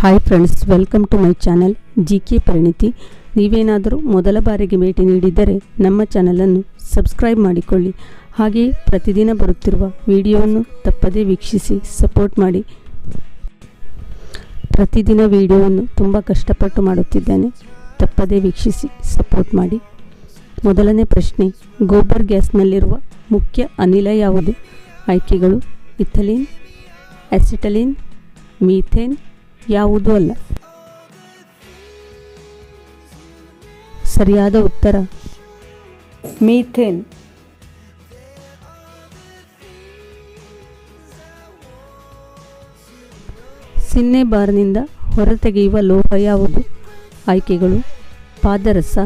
Hi friends welcome to my channel G K Parinithi ನೀವೇನಾದರೂ ಮೊದಲ ಬಾರಿಗೆ ಭೇಟಿ ನೀಡಿದ್ದರೆ ನಮ್ಮ ಚಾನಲನ್ನು ಸಬ್ಸ್ಕ್ರೈಬ್ ಮಾಡಿಕೊಳ್ಳಿ. ಹಾಗೆಯೇ ಪ್ರತಿದಿನ ಬರುತ್ತಿರುವ ವಿಡಿಯೋವನ್ನು ತಪ್ಪದೇ ವೀಕ್ಷಿಸಿ ಸಪೋರ್ಟ್ ಮಾಡಿ. ಪ್ರತಿದಿನ ವಿಡಿಯೋವನ್ನು ತುಂಬ ಕಷ್ಟಪಟ್ಟು ಮಾಡುತ್ತಿದ್ದೇನೆ. ತಪ್ಪದೇ ವೀಕ್ಷಿಸಿ ಸಪೋರ್ಟ್ ಮಾಡಿ. ಮೊದಲನೇ ಪ್ರಶ್ನೆ, ಗೋಬರ್ ಗ್ಯಾಸ್ನಲ್ಲಿರುವ ಮುಖ್ಯ ಅನಿಲ ಯಾವುದು? ಆಯ್ಕೆಗಳು ಇಥಲಿನ್ ಆಸಿಟಲಿನ್ ಮೀಥೇನ್ ಯಾವುದೂ ಅಲ್ಲ. ಸರಿಯಾದ ಉತ್ತರ. ಮೀಥೇನ್. ಸಿನ್ನೆ ಬಾರ್ನಿಂದ ಹೊರತೆಗೆಯುವ ಲೋಹ ಯಾವುದು? ಆಯ್ಕೆಗಳು. ಪಾದರಸ.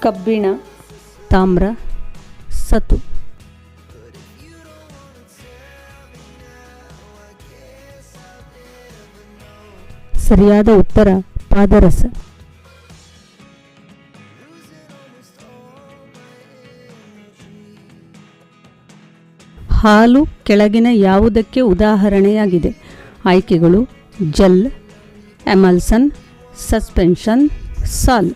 ಕಬ್ಬಿಣ. ತಾಮ್ರ. ಸತು. ಸರಿಯಾದ ಉತ್ತರ ಪಾದರಸ. ಹಾಲು ಕೆಳಗಿನ ಯಾವುದಕ್ಕೆ ಉದಾಹರಣೆಯಾಗಿದೆ? ಆಯ್ಕೆಗಳು ಜೆಲ್, ಎಮಲ್ಸನ್, ಸಸ್ಪೆನ್ಷನ್, ಸಾಲ್.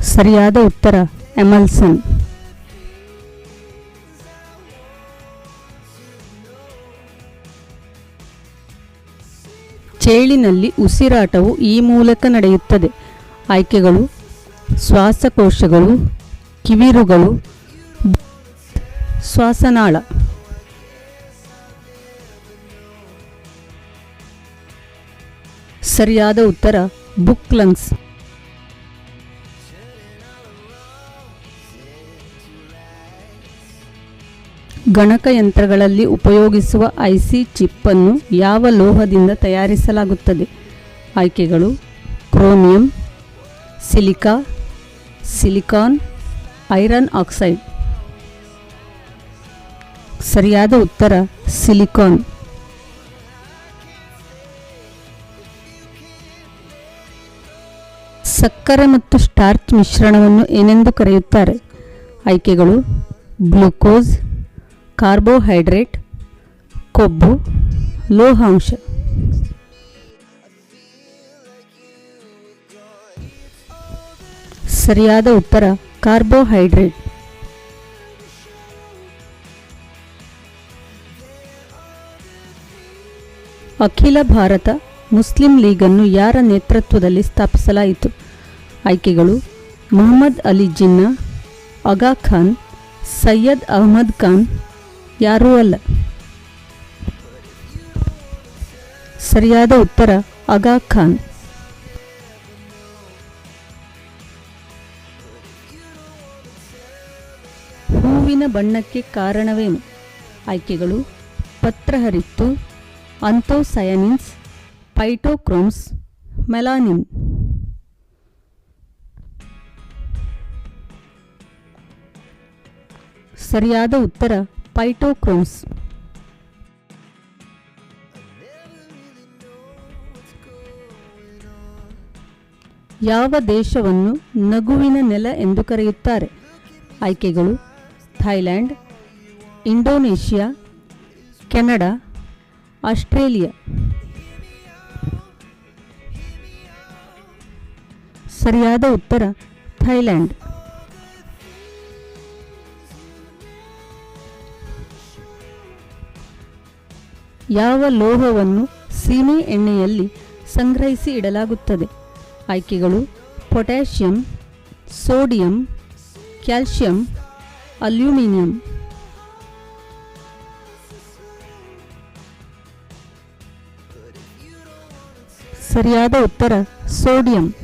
ಸರಿಯಾದ ಉತ್ತರ ಎಮಲ್ಸನ್. ಚೇಳಿನಲ್ಲಿ ಉಸಿರಾಟವು ಈ ಮೂಲಕ ನಡೆಯುತ್ತದೆ. ಆಯ್ಕೆಗಳು ಶ್ವಾಸಕೋಶಗಳು ಕಿವಿರುಗಳು ಶ್ವಾಸನಾಳ. ಸರಿಯಾದ ಉತ್ತರ ಬುಕ್ ಲಂಗ್ಸ್. ಗಣಕಯಂತ್ರಗಳಲ್ಲಿ ಉಪಯೋಗಿಸುವ ಐಸಿ ಚಿಪ್ಪನ್ನು ಯಾವ ಲೋಹದಿಂದ ತಯಾರಿಸಲಾಗುತ್ತದೆ? ಆಯ್ಕೆಗಳು chromium, silica, silicon, iron oxide. ಸರಿಯಾದ ಉತ್ತರ, ಸಿಲಿಕಾನ್. ಸಕ್ಕರೆ ಮತ್ತು ಸ್ಟಾರ್ಚ್ ಮಿಶ್ರಣವನ್ನು ಏನೆಂದು ಕರೆಯುತ್ತಾರೆ? ಆಯ್ಕೆಗಳು ಗ್ಲೂಕೋಸ್ ಕಾರ್ಬೋಹೈಡ್ರೇಟ್, ಕೊಬ್ಬು, ಲೋಹಾಂಶ. ಸರಿಯಾದ ಉತ್ತರ, ಕಾರ್ಬೋಹೈಡ್ರೇಟ್. ಅಖಿಲ ಭಾರತ ಮುಸ್ಲಿಂ ಲೀಗನ್ನು ಯಾರ ನೇತೃತ್ವದಲ್ಲಿ ಸ್ಥಾಪಿಸಲಾಯಿತು? ಆಯ್ಕೆಗಳು, ಮೊಹಮ್ಮದ್ ಅಲಿ ಜಿನ್ನಾ ಆಗಾ ಖಾನ್, ಸೈಯದ್ ಅಹ್ಮದ್ ಖಾನ್ ಯಾರೂ ಅಲ್ಲ. ಸರಿಯಾದ ಉತ್ತರ ಆಗಾ ಖಾನ್. ಹೂವಿನ ಬಣ್ಣಕ್ಕೆ ಕಾರಣವೇನು? ಆಯ್ಕೆಗಳು ಪತ್ರಹರಿತ್ತು ಅಂತೋಸಯನಿನ್ಸ್ ಪೈಟೋಕ್ರೋಮ್ಸ್, ಮೆಲಾನಿನ್. ಸರಿಯಾದ ಉತ್ತರ ಪೈಟೋಕ್ರೋಮ್ಸ್ ಯಾವ ದೇಶವನ್ನು ನಗುವಿನ ನೆಲ ಎಂದು ಕರೆಯುತ್ತಾರೆ? ಆಯ್ಕೆಗಳು ಥೈಲ್ಯಾಂಡ್ ಇಂಡೋನೇಷ್ಯಾ, ಕೆನಡಾ, ಆಸ್ಟ್ರೇಲಿಯಾ. ಸರಿಯಾದ ಉತ್ತರ ಥೈಲ್ಯಾಂಡ್ ಯಾವ ಲೋಹವನ್ನು ಸೀಮೆ ಎಣ್ಣೆಯಲ್ಲಿ ಸಂಗ್ರಹಿಸಿ ಇಡಲಾಗುತ್ತದೆ? ಆಯ್ಕೆಗಳು ಪೊಟ್ಯಾಷಿಯಂ ಸೋಡಿಯಂ ಕ್ಯಾಲ್ಶಿಯಂ ಅಲ್ಯೂಮಿನಿಯಂ. ಸರಿಯಾದ ಉತ್ತರ ಸೋಡಿಯಂ.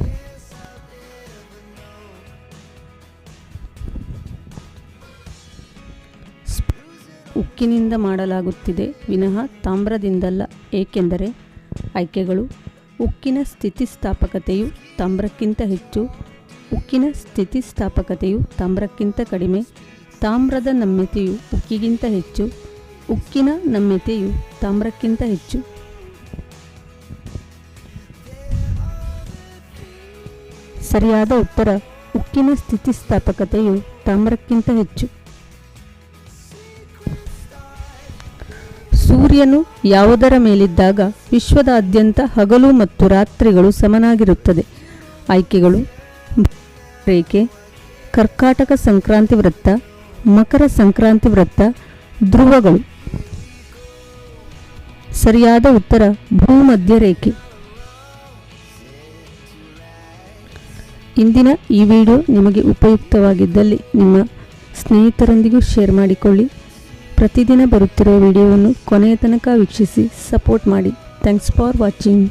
ಉಕ್ಕಿನಿಂದ ಮಾಡಲಾಗುತ್ತಿದೆ. ವಿನಃ ತಾಮ್ರದಿಂದಲ್ಲ, ಏಕೆಂದರೆ ಆಯ್ಕೆಗಳು ಉಕ್ಕಿನ ಸ್ಥಿತಿಸ್ಥಾಪಕತೆಯು ತಾಮ್ರಕ್ಕಿಂತ ಹೆಚ್ಚು, ಉಕ್ಕಿನ ಸ್ಥಿತಿಸ್ಥಾಪಕತೆಯು ತಾಮ್ರಕ್ಕಿಂತ ಕಡಿಮೆ, ತಾಮ್ರದ ನಮ್ಯತೆಯು ಉಕ್ಕಿಗಿಂತ ಹೆಚ್ಚು, ಉಕ್ಕಿನ ನಮ್ಯತೆಯು ತಾಮ್ರಕ್ಕಿಂತ ಹೆಚ್ಚು. ಸರಿಯಾದ ಉತ್ತರ, ಉಕ್ಕಿನ ಸ್ಥಿತಿಸ್ಥಾಪಕತೆಯು ತಾಮ್ರಕ್ಕಿಂತ ಹೆಚ್ಚು. ಸೂರ್ಯನು ಯಾವುದರ ಮೇಲಿದ್ದಾಗ ವಿಶ್ವದಾದ್ಯಂತ ಹಗಲು ಮತ್ತು ರಾತ್ರಿಗಳು ಸಮನಾಗಿರುತ್ತದೆ. ಆಯ್ಕೆಗಳು. ರೇಖೆ. ಕರ್ಕಾಟಕ ಸಂಕ್ರಾಂತಿ ವೃತ್ತ ಮಕರ ಸಂಕ್ರಾಂತಿ ವೃತ್ತ ಧ್ರುವಗಳು. ಸರಿಯಾದ ಉತ್ತರ. ಭೂಮಧ್ಯ ರೇಖೆ. ಇಂದಿನ ಈ ವಿಡಿಯೋ ನಿಮಗೆ ಉಪಯುಕ್ತವಾಗಿದ್ದಲ್ಲಿ ನಿಮ್ಮ ಸ್ನೇಹಿತರೊಂದಿಗೂ ಶೇರ್ ಮಾಡಿಕೊಳ್ಳಿ. ಪ್ರತಿದಿನ ಬರುತ್ತಿರುವ ವಿಡಿಯೋವನ್ನು ಕೊನೆಯ ತನಕ ವೀಕ್ಷಿಸಿ ಸಪೋರ್ಟ್ ಮಾಡಿ. Thanks for watching.